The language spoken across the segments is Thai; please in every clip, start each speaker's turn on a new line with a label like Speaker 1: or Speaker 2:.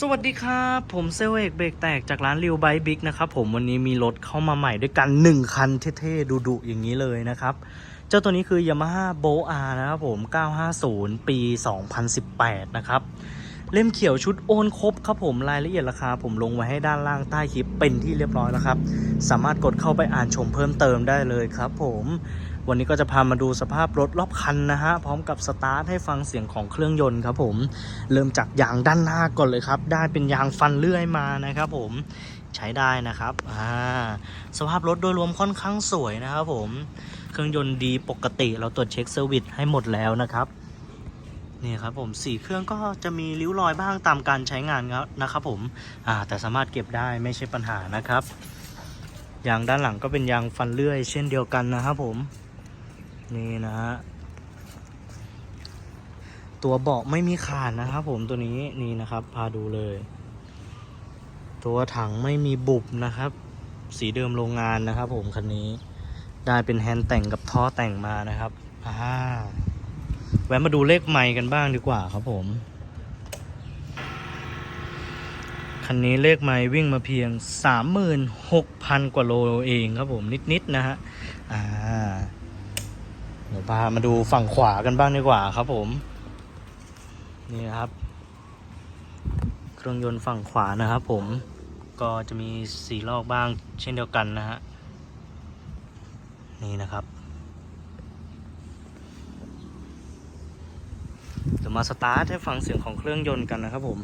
Speaker 1: สวัสดีครับ ผมเซลเอกเบรกแตกจากร้านริวไบบิ๊กนะครับผมวันนี้มีรถเข้ามาใหม่ด้วยกัน 1 คันเท่ๆดุๆอย่างนี้เลยนะครับ เจ้าตัวนี้คือ Yamaha b o R นะครับผม 950 ปี 2018 นะครับ เล่มเขียวชุดโอนครบครับผมรายละเอียดราคา ผมลงไว้ให้ด้านล่างใต้คลิปเป็นที่เรียบร้อยแล้วครับ สามารถกดเข้าไปอ่านชมเพิ่มเติมได้เลยครับผม วันนี้ก็จะพามาดูสภาพรถรอบคันนะฮะ พร้อมกับสตาร์ทให้ฟังเสียงของเครื่องยนต์ครับผม เริ่มจากยางด้านหน้าก่อนเลยครับ ได้เป็นยางฟันเลื่อยมานะครับผมใช้ได้นะครับอ่าสภาพรถโดยรวมค่อนข้างสวยนะครับผม เครื่องยนต์ดีปกติเราตรวจเช็คเซอร์วิสให้หมดแล้วนะครับนี่ครับผมสีเครื่องก็จะมีริ้วรอยบ้างตามการใช้งานครับนะครับผมอ่าแต่สามารถเก็บได้ไม่ใช่ปัญหานะครับยางด้านหลังก็เป็นยางฟันเลื่อย เช่นเดียวกันนะครับผม นี่นะฮะตัวเบาะไม่มีขาดนะครับผมตัวนี้นี่นะครับ พาดูเลย ตัวถังไม่มีบุบนะครับ สีเดิมโรงงานนะครับ ผมคันนี้ได้เป็นแฮนด์แต่งกับท่อแต่งมานะครับอ่าแวะมาดูเลขไมค์กันบ้างดีกว่าครับผม คันนี้เลขไมล์วิ่งมาเพียง 36,000 กว่าโลเองครับผมนิดๆนะฮะอ่า เดี๋ยวพามาดูฝั่งขวากันบ้างดีกว่าครับผม นี่นะครับ เครื่องยนต์ฝั่งขวานะครับผมก็จะมีสีลอกบ้างเช่นเดียวกันนะฮะนี่นะครับเดี๋ยวมาสตาร์ทให้ฟังเสียงของเครื่องยนต์กันนะครับผม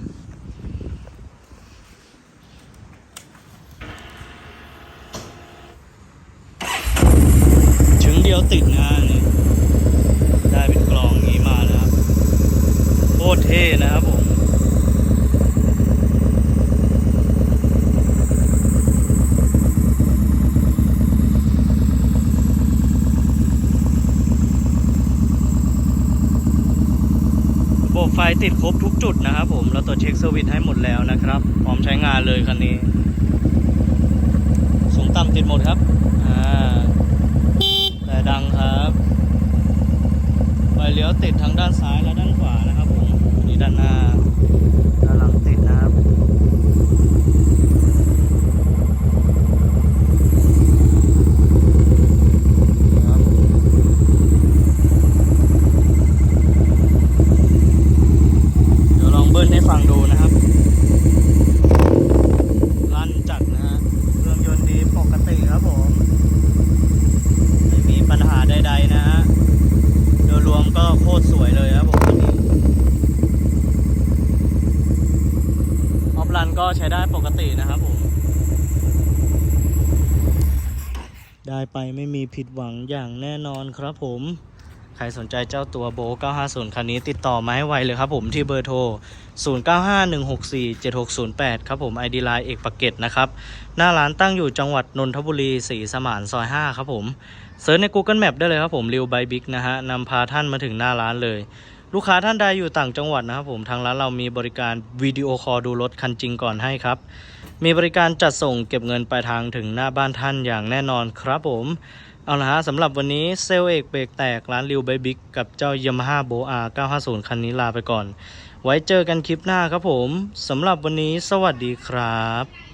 Speaker 1: ชึงเดียวติดนะฮะนี่ ได้เป็นกลองนี้มานะครับโคตรเท่นะครับผม ระ บไฟติดครบทุกจุดนะครับผมเราตรวจเช็คเซอร์วิสให้หมดแล้วนะครับ พร้อมใช้งานเลยคันนี้ สูงต่ำติดหมดครับ อ่า แต่ดังครับไฟเลี้ยวติดทั้งด้านซ้ายและด้านขวานะครับผมนี่ด้านหน้า ด้านหลังติดนะครับ ครับ เดี๋ยวลองเบิ้ลให้ฟังดูนะครับ ลั่นจัดนะฮะเครื่องยนต์ดีปกติครับผม ไม่มีปัญหาใดๆนะฮะ โดยรวมก็โคตรสวยเลยครับผมคันนี้ออฟรันก็ใช้ได้ปกตินะครับผม ได้ไปไม่มีผิดหวังอย่างแน่นอนครับผม ใครสนใจเจ้าตัวโบ 950 คันนี้ติดต่อมาให้ไวเลยครับผมที่เบอร์โทร 0951647608 ครับผม ID Line เอกปากเกร็ดนะครับ หน้าร้านตั้งอยู่จังหวัดนนทบุรีศรีสมานซอย 5 ครับผมเซิร์ชใน Google Map ได้เลยครับผมริวไบบิ๊กนะฮะนำพาท่านมาถึงหน้าร้านเลย ลูกค้าท่านใดอยู่ต่างจังหวัดนะครับผมทางร้านเรามีบริการวิดีโอคอลดูรถคันจริงก่อนให้ครับมีบริการจัดส่งเก็บเงินปลายทางถึงหน้าบ้านท่านอย่างแน่นอนครับผม เอาละฮะสำหรับวันนี้เซลเอกเบรกแตกร้านริวไบบิ๊กกับเจ้ายามาฮ่าโบอา950 คันนี้ลาไปก่อน ไว้เจอกันคลิปหน้าครับผมสำหรับวันนี้สวัสดีครับ